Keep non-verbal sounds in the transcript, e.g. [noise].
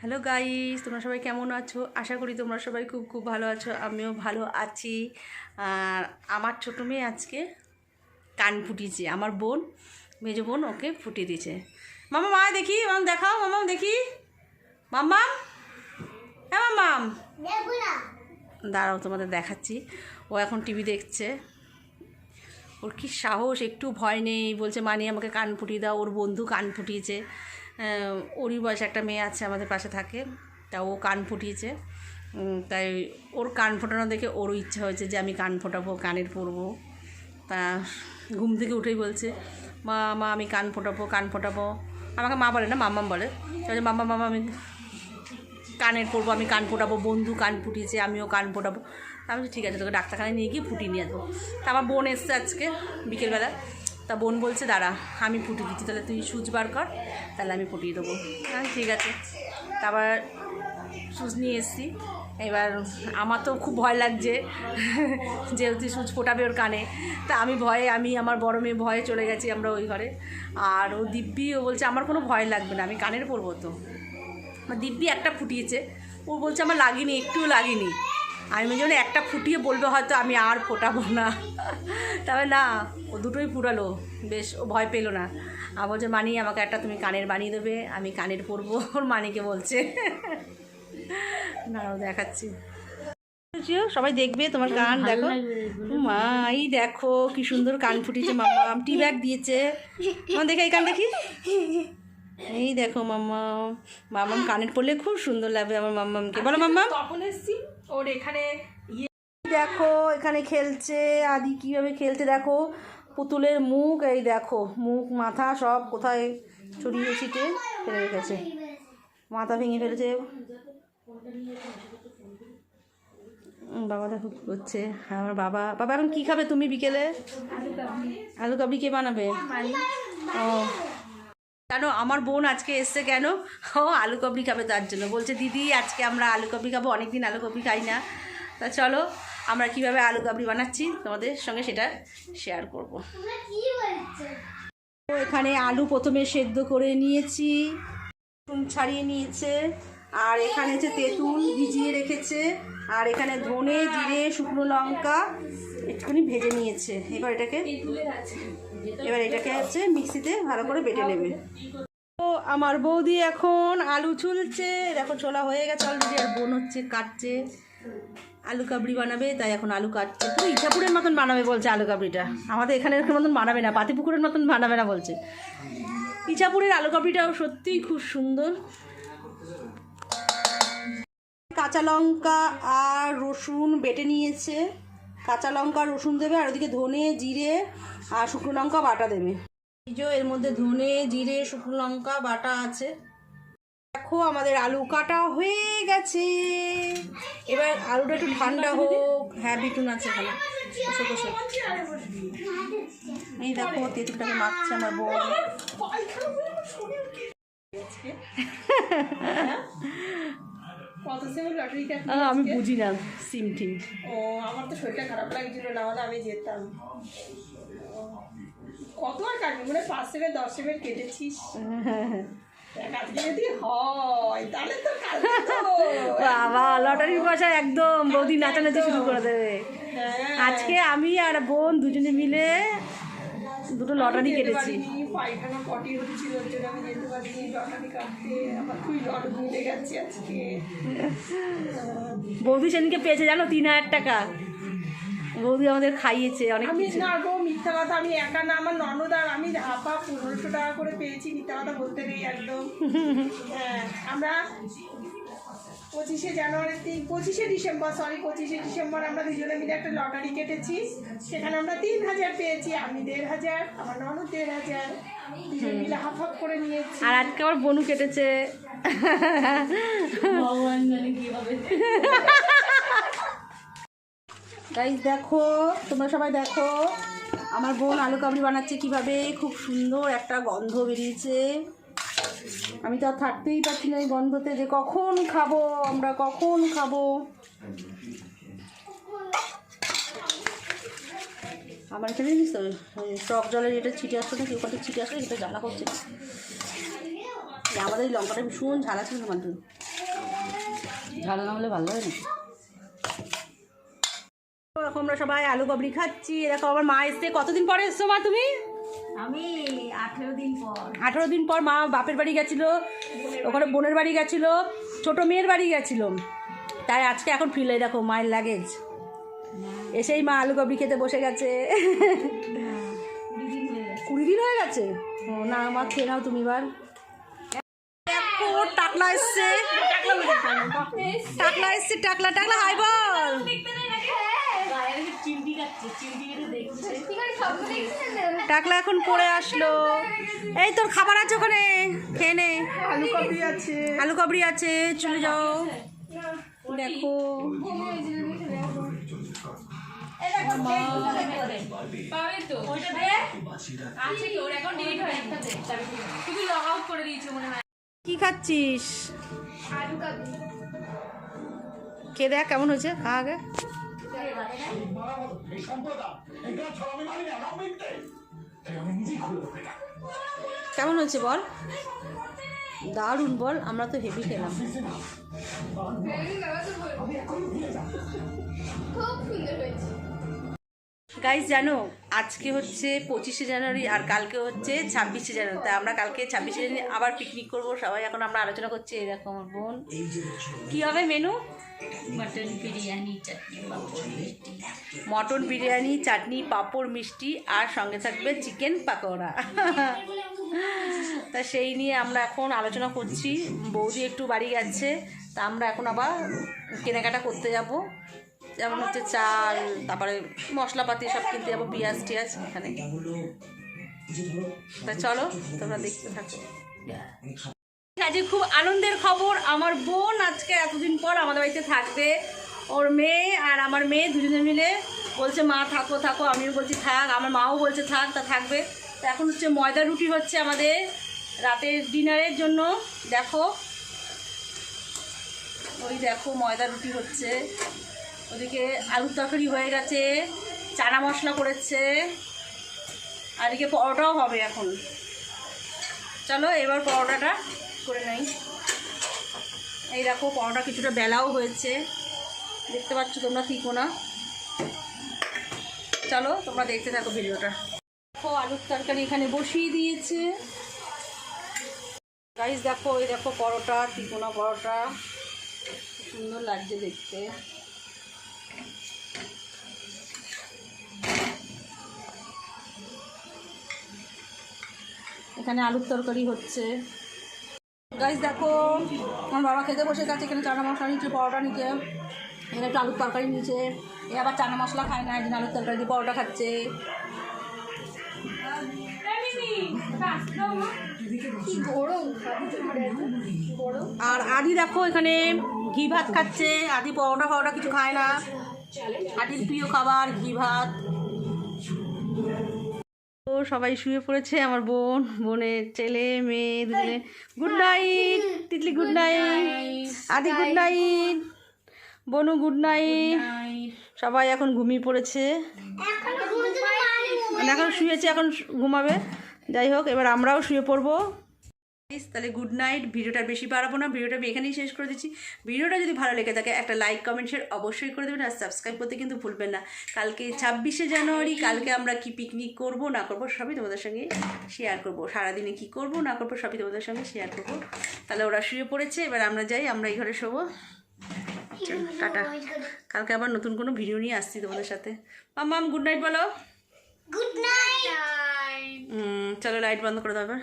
Hello guys তোমরা সবাই কেমন আছো? আশা করি তোমরা সবাই খুব খুব ভালো আছো। আমিও ভালো আছি। আর আমার ছোটো মেয়ে আজকে কান ফুটিয়েছে। আমার বোন, মেজো বোন ওকে ফুটিয়ে দিয়েছে। মামা, মা, দেখি, মাম, দেখাও মামাম দেখি। মাম্মাম হ্যাঁ মাম্মাম দাঁড়াও, তোমাদের দেখাচ্ছি। ও এখন টিভি দেখছে। ওর কি সাহস? একটু ভয় নেই। বলছে মানি আমাকে কান ফুটিয়ে দাও। ওর বন্ধু কান ফুটিয়েছে। ওরই বয়সে একটা মেয়ে আছে আমাদের পাশে থাকে তা ও কান ফুটিয়েছে। তাই ওর কান ফোটানো দেখে ওরও ইচ্ছা হয়েছে যে আমি কান ফোটাবো কানের পরবো। তা ঘুম থেকে উঠেই বলছে মা মা আমি কান ফোটাবো কান ফোটাবো। আমাকে মা বলে না মাম্মাম বলে। বলছে, মাম্মা মামা আমি কানের পরবো আমি কান ফোটাবো বন্ধু কান ফুটিয়েছে আমিও কান ফোটাবো। আমি ঠিক আছে তোকে ডাক্তারখানায় নিয়ে গিয়ে ফুটিয়ে নিয়ে আসব। তা আমার বোন এসছে আজকে বিকেলবেলা। তা বোন বলছে, দাঁড়া, আমি ফুটিয়ে দিচ্ছি, তাহলে তুই সুচ বার কর, তাহলে আমি ফুটিয়ে দেবো। হ্যাঁ ঠিক আছে। তারপর সুচ নিয়ে এসছি। এবার আমার তো খুব ভয় লাগছে যেহেতু সুচ ফোটাবে ওর কানে। তা আমি ভয়ে, আমি আমার বড় মেয়ে ভয়ে চলে গেছি আমরা ওই ঘরে। আর ও দিব্যি, ও বলছে, আমার কোনো ভয় লাগবে না, আমি কানের পরবো তো। দিব্যি একটা ফুটিয়েছে, ও বলছে, আমার লাগেনি, একটুও লাগেনি। আমি যেন একটা ফুটিয়ে বলবে হয়তো আমি আর ফোটাবো না। তবে না ও দুটোই ফুটালো। বেশ ও ভয় পেল না। আর বলছে মানি আমাকে একটা তুমি কানের বানিয়ে দেবে আমি কানের পরবো। ওর মানিকে বলছে। না ও দেখাচ্ছি সবাই দেখবে তোমার কান দেখো। মা এই দেখো কি সুন্দর কান ফুটিয়েছে মাম্মা টি ব্যাগ দিয়েছে। আমার দেখে এই কান দেখি এই দেখো মাম্মা মাম্মাম কানের পরলে খুব সুন্দর লাগবে আমার মাম্মামকে। বলো মাম্মাম। তখন এসছি ওর এখানে দেখো এখানে খেলছে। আদি কীভাবে খেলতে দেখো। পুতুলের মুখ এই দেখো। মুখ মাথা সব কোথায় ছড়িয়ে ছিটে ফেলে রেখেছে। মাথা ভেঙে ফেলেছে। বাবা দেখো কী করছে। আমার বাবা। বাবা এখন কী খাবে তুমি বিকেলে? আলু কাবলি কে বানাবে? ও কেন? আমার বোন আজকে এসছে কেন? ও আলু কাবলি খাবে তার জন্য। বলছে দিদি আজকে আমরা আলু কাবলি খাব অনেকদিন আলু কাবলি খাই না। তা চলো আমরা কীভাবে আলু কাবলি বানাচ্ছি তোমাদের সঙ্গে সেটা শেয়ার করব। তো এখানে আলু প্রথমে সেদ্ধ করে নিয়েছি ছাড়িয়ে নিয়েছে আর এখানে হচ্ছে তেঁতুল ভিজিয়ে রেখেছে। আর এখানে ধনে, জিরে, শুকনো লঙ্কা একটুখানি ভেজে নিয়েছে। এবার এটাকে এবার এটাকে হচ্ছে মিক্সিতে ভালো করে বেটে নেবে। তো আমার বৌদি এখন আলু ছুলছে। দেখো ছোলা হয়ে গেছে অলরেডি আর বোন হচ্ছে কাটছে। আলু কাবড়ি বানাবে, তাই এখন আলু কাটছে। পুরো ইচ্ছাপুরের মতন বানাবে বলছে আলু কাবড়িটা। আমাদের এখানের মতন বানাবে না, পাতিপুকুরের মতন বানাবে না বলছে। ইচ্ছাপুরের আলু কাবড়িটাও সত্যিই খুব সুন্দর। কাঁচা লঙ্কা আর রসুন বেটে নিয়েছে। কাঁচা লঙ্কা রসুন দেবে আর ওদিকে ধনে জিরে আর শুকনো লঙ্কা বাটা দেবে। এই যে এর মধ্যে ধনে জিরে শুকনো লঙ্কা বাটা আছে। দেখো আমাদের আলু কাটা হয়ে গেছে। এবার আলুটা একটু ঠান্ডা হোক। হ্যাঁ বিটুন আছে ভালো। বসে বসে। এই দেখো তেঁতুলটাকে মাখছে আমার বোন [laughs] আমি বুঝি না সিম টিম ও আমার তো শরীরটা খারাপ লাগছিল না হলে আমি যেতাম। কত আর কাটবি মানে পাঁচ সেভেন দশ সেভেন কেটেছিস। হয় বাবা লটারির পয়সা একদম বৌদি নাচানাচি শুরু করে দেবে। হ্যাঁ। আজকে আমি আর বোন দুজনে মিলে দুটো লটারি কেটেছি। পায়খানা পটি হচ্ছিল আমি যেতে পারিনি লটারি কাটতে আমার খুবই লট মিলে গেছে আজকে। [laughs] বৌদি সেদিনকে পেয়েছে জানো তিন হাজার টাকা। বৌদি আমাদের খাইয়েছে অনেক আমি না গো মিথ্যা কথা আমি একা না আমার ননদ আর আমি হাফা পনেরোশো টাকা করে পেয়েছি মিথ্যা কথা বলতে নেই একদম। [laughs] হ্যাঁ আমরা পঁচিশে জানুয়ারি পঁচিশে ডিসেম্বর সরি পঁচিশে ডিসেম্বর আমরা দুজনে মিলে একটা লটারি কেটেছি। সেখানে আমরা তিন হাজার পেয়েছি আমি দেড় হাজার আমার ননদ দেড় হাজার দুজন মিলে হাফ হাফ করে নিয়েছি। আর আজকে আবার বনু কেটেছে। গাইজ দেখো তোমরা সবাই দেখো আমার বোন আলু কাবলি বানাচ্ছে কীভাবে খুব সুন্দর একটা গন্ধ বেরিয়েছে। আমি তো আর থাকতেই পারছি না এই গন্ধতে যে কখন খাব, আমরা কখন খাব? আমার এখানে জানিস তো টক জলের যেটা ছিটে আসতো না কি ওখানে ছিটে আসলে সেটা জ্বালা করছে আমাদের এই লঙ্কাটা ভীষণ ঝাল আছে না মান্টু ঝাল না হলে ভালো লাগে না। আমরা সবাই আলু কাবড়ি খাচ্ছি। দেখো, আমার মা এসছে। কতদিন পরে এসছো মা তুমি? আমি আঠেরো দিন পর। মা বাপের বাড়ি গেছিল, ওখানে বোনের বাড়ি গেছিল, ছোট মেয়ের বাড়ি গেছিল। তাই আজকে এখন ফিরে দেখো, মায়ের লাগেজ এসেই মা আলু কাবড়ি খেতে বসে গেছে। কুড়ি দিন হয়ে গেছে? ও, না, মা, খেয়ে নাও তুমি এবার। টাকলা এসছে। টাকলা এসছে, টাকলা টাকলা, হাই বল। চিমটি কাটছে চিমটি কেটে দেখছে। টাকলা এখন পড়ে আসলো। এই তোর খাবার আছে ওখানে? খেয়ে নে। আলু কপি আছে। আলু কাবড়ি আছে চলে যাও। দেখো। পাবে তো ওইটা দে আছে কি ওর এখন কেমন হয়েছে বল? দারুণ বল আমরা তো হেভি খেলাম। গাইজ জানো আজকে হচ্ছে পঁচিশে জানুয়ারি আর কালকে হচ্ছে ছাব্বিশে জানুয়ারি। তাই আমরা কালকে ছাব্বিশে জানুয়ারি আবার পিকনিক করব সবাই। এখন আমরা আলোচনা করছি এরকম বোন। কী হবে মেনু মটন বিরিয়ানি চাটনি পাঁপড় মিষ্টি। মটন বিরিয়ানি চাটনি পাঁপড় মিষ্টি আর সঙ্গে থাকবে চিকেন পাকোড়া। তা সেই নিয়ে আমরা এখন আলোচনা করছি। বৌদি একটু বাড়ি গেছে তা আমরা এখন আবার কেনাকাটা করতে যাব। যেমন হচ্ছে চাল তারপরে মশলাপাতি সব কিনতে যাব পেঁয়াজ টিয়াজ এখানে। তা চলো তোমরা দেখতে থাকো। আজকে খুব আনন্দের খবর। আমার বোন আজকে এতদিন পর আমাদের বাড়িতে থাকবে। ওর মেয়ে আর আমার মেয়ে দুজনে মিলে বলছে, মা, থাকো থাকো। আমিও বলছি, থাক। আমার মাও বলছে, থাক, তা থাকবে। তো এখন হচ্ছে ময়দা রুটি হচ্ছে আমাদের রাতের ডিনারের জন্য। দেখো। ওই দেখো ময়দা রুটি হচ্ছে। ওদিকে আলুর তরকারি হয়ে গেছে, চানা মশলা করেছে, আর এদিকে পরোটাও হবে এখন। চলো, এবার পরোটাটা করে নেই। এই দেখো, পরোটা কিছুটা বেলাও হয়েছে। দেখতে পাচ্ছ তোমরা না? চলো, তোমরা দেখতে থাকো ভিডিওটা। দেখো, আলুর তরকারি এখানে বসিয়ে দিয়েছে। গাইস দেখো, এই দেখো পরোটা তিকোনা পরোটা। সুন্দর লাগছে দেখতে। এখানে আলুর তরকারি হচ্ছে। গাইস দেখো, আমার বাবা খেতে বসে গেছে, এখানে চানা মশলা নিচ্ছে পরোটা নিচ্ছে এখানে একটু আলুর তরকারি নিচ্ছে এ আবার চানা মশলা খায় না, একদিন আলুর তরকারি দিয়ে পরোটা খাচ্ছে। আর আদি দেখো, এখানে ঘি ভাত খাচ্ছে, আদি পরোটা ফরোটা কিছু খায় না। আদির প্রিয় খাবার ঘি ভাত। ও সবাই শুয়ে পড়েছে আমার বোন বোনের ছেলে মেয়ে দুজনে। Good night Titli good night Adi good night Bonu good night সবাই এখন ঘুমিয়ে পড়েছে। মানে এখন শুয়েছে এখন ঘুমাবে। যাই হোক এবার আমরাও শুয়ে পড়ব। Guys, তাহলে গুড নাইট ভিডিওটা বেশি বাড়াবো না ভিডিওটা আমি এখানেই শেষ করে দিচ্ছি। ভিডিওটা যদি ভালো লেগে থাকে একটা লাইক কমেন্ট শেয়ার অবশ্যই করে দেবেন আর সাবস্ক্রাইব করতে কিন্তু ভুলবেন না। কালকে ছাব্বিশে জানুয়ারি কালকে আমরা কি পিকনিক করব না করব সবই তোমাদের সঙ্গে শেয়ার করব। সারাদিনে কি করব না করব সবই তোমাদের সঙ্গে শেয়ার করব। তাহলে ওরা শুয়ে পড়েছে এবার আমরা যাই আমরা এই ঘরে শোবো। টাটা। কালকে আবার নতুন কোনো ভিডিও নিয়ে আসছি তোমাদের সাথে। মাম গুড নাইট বলো। গুড নাইট চলো লাইট বন্ধ করে দাও এবার।